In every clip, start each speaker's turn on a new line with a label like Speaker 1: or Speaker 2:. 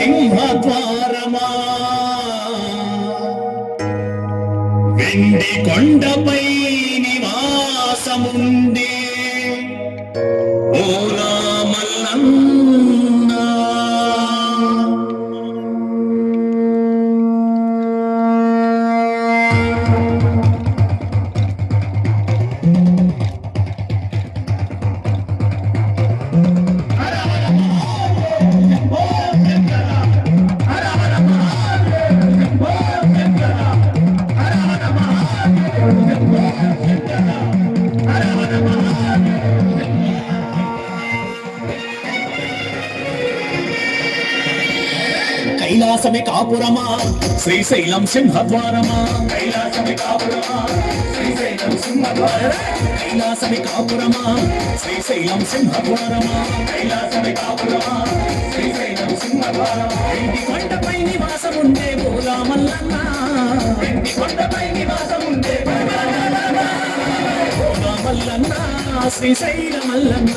Speaker 1: సింహద్వారమా? వెండి కొండపై నివాసముందే. ఓ కైలాసమే కాపురమా? శ్రీశైలం సింహద్వారమా? కైలాసమే కాపురమా శ్రీశైలం సింహద్వారమా? కైలాసమే కాపురమా శ్రీశైలం సింహద్వారమా? కైలాసమే కాపురమా శ్రీశైలం సింహద్వారమా ఇంటి కొండపై నివాసముండే బోలా మల్లన్న ఇంటి కొండపై నివాసముండే బోలా మల్లన్న శ్రీశైల మల్లన్న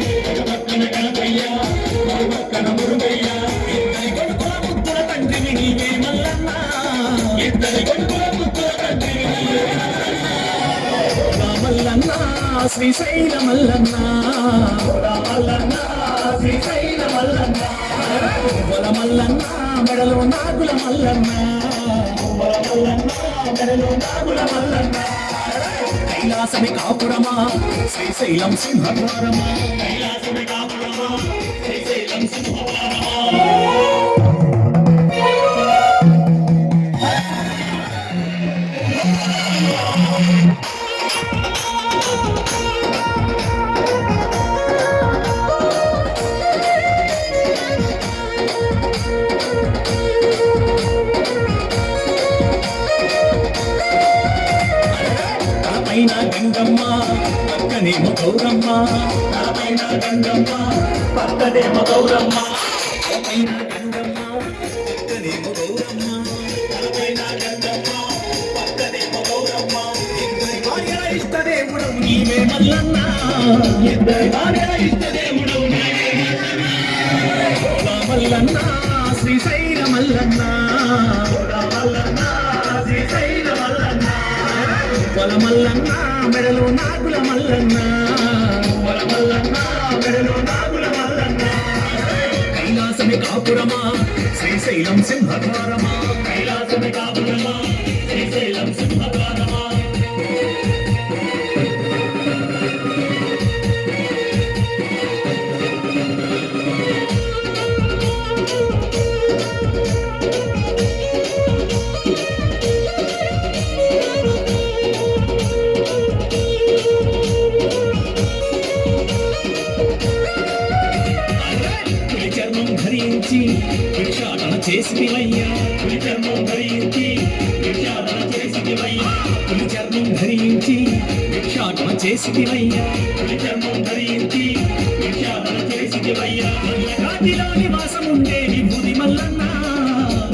Speaker 1: మల్లన్న శ్రీశైల మల్లన్న మల్లన్న శ్రీశైల మల్లన్న బల మెడలో నాగుల మల్లన్న బల మెడలో నాగుల మల్లన్న కైలాసమి కాపురమా శ్రీశైలం సింహద్వారమా. తలపైన గంగమ్మ పక్కనేమో గౌరమ్మ తలపైన గంగమ్మ పక్కనేమో గౌరమ్మ తలపైన గంగమ్మ పక్కనేమో గౌరమ్మ తలపైన గంగమ్మ పక్కనేమో గౌరమ్మ ఇద్దరి భార్యల ఇష్టదేవుడవు నీవే మల్లన్న. ఇద్దరి నీవే మల్లన్న మల్లన్న. పొల మల్లన్న మెడలో నాగుల మల్లన్న. పొల మల్లన్న మెడలో నాగుల మల్లన్న. కైలాసమే కాపురమా? శ్రీశైలం సింహద్వారమా? కైలాసమే కాపురమా? శ్రీశైలం సింహద్వారమా? భిక్షాటన చేసివయ్యా పులి చర్మం ధరించి భిక్షాటన చేసివయ్యా పులి చర్మం ధరించి భిక్షాటన చేసివయ్యా పులి చర్మం ధరించి భిక్షాటన చేసివయ్యా కాటిలో నివాసం ఉండే విభూతి మల్లన్న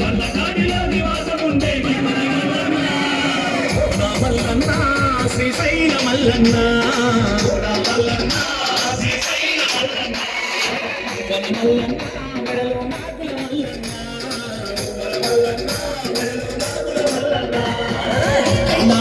Speaker 1: వల్ల కాటిలో నివాసం ఉండే విభూతి మల్లన్న మల్లన్న శ్రీశైల మల్లన్న మల్లన్న శ్రీశైల మల్లన్న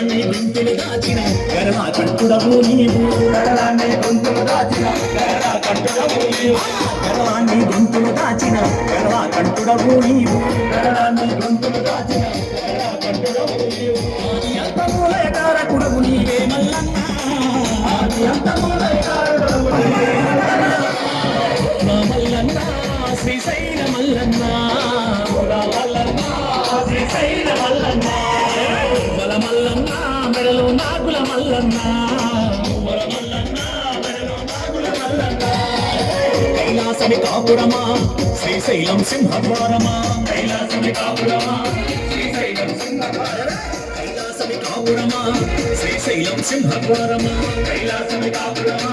Speaker 1: గరళాన్ని గొంతులు దాచిన. గరళా కట్టుడవు నీవు. గరళాన్ని గొంతులు దాచిన. గరళా కట్టుడవు నీవు. గరళాన్ని గొంతులు దాచిన. గరళా కట్టుడవు నీవు. గరళాన్ని గొంతులు దాచిన. గరళా కంటుడవు నీవు. కాపురమా? శ్రీశైలం సింహద్వారమా? కైలాసమి కాపురమా? శ్రీశైలం కాపురమా? శ్రీశైలం సింహద్వారమా? కైలాసమే కాపురమా?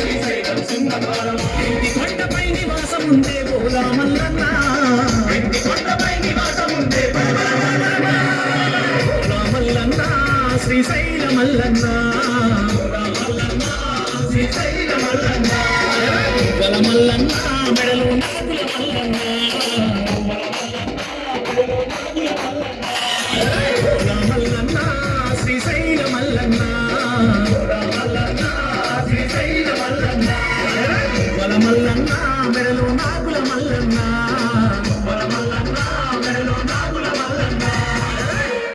Speaker 1: శ్రీశైలం సింహద్వారమా? ఇంటి కొండపై నివాసం ఉండే బోలా ఇంటి కొండపై నివాసం ఉండే శ్రీశైలమల్లన్న. శ్రీశైలమల్లన్న శ్రీశైలం మల్లన్న మెడలు నాగుల మల్లన్నా